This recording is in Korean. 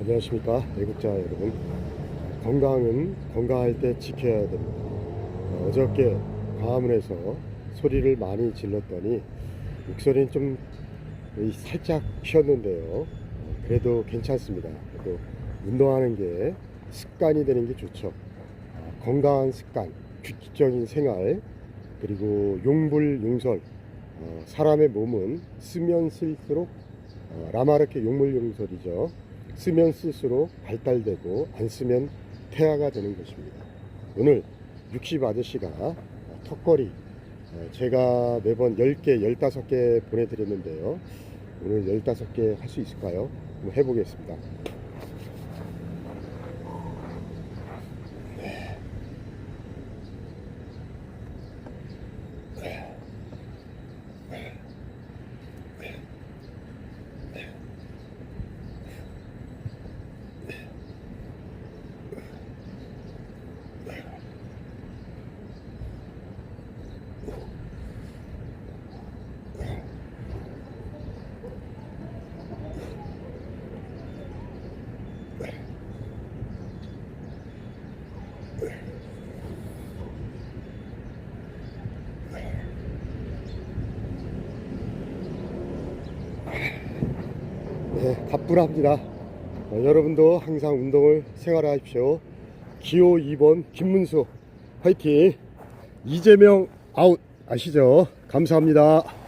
안녕하십니까 애국자 여러분. 건강은 건강할 때 지켜야 됩니다. 어, 어저께 광화문에서 소리를 많이 질렀더니 목소리는 좀이 살짝 쉬었는데요. 어, 그래도 괜찮습니다. 그래도 운동하는 게 습관이 되는 게 좋죠. 어, 건강한 습관 규칙적인 생활 그리고 용불 용설 어, 사람의 몸은 쓰면 쓸수록 어, 라마르크 용물용설이죠 쓰면 쓸수록 발달되고 안 쓰면 태아가 되는 것입니다. 오늘 60 아저씨가 어, 턱걸이 어, 제가 매번 10개, 15개 보내드렸는데요. 오늘 15개 할 수 있을까요? 해보겠습니다. 네, 갑분합니다. 어, 여러분도 항상 운동을 생활하십시오. 기호 2번 김문수 화이팅. 이재명 아웃 아시죠? 감사합니다.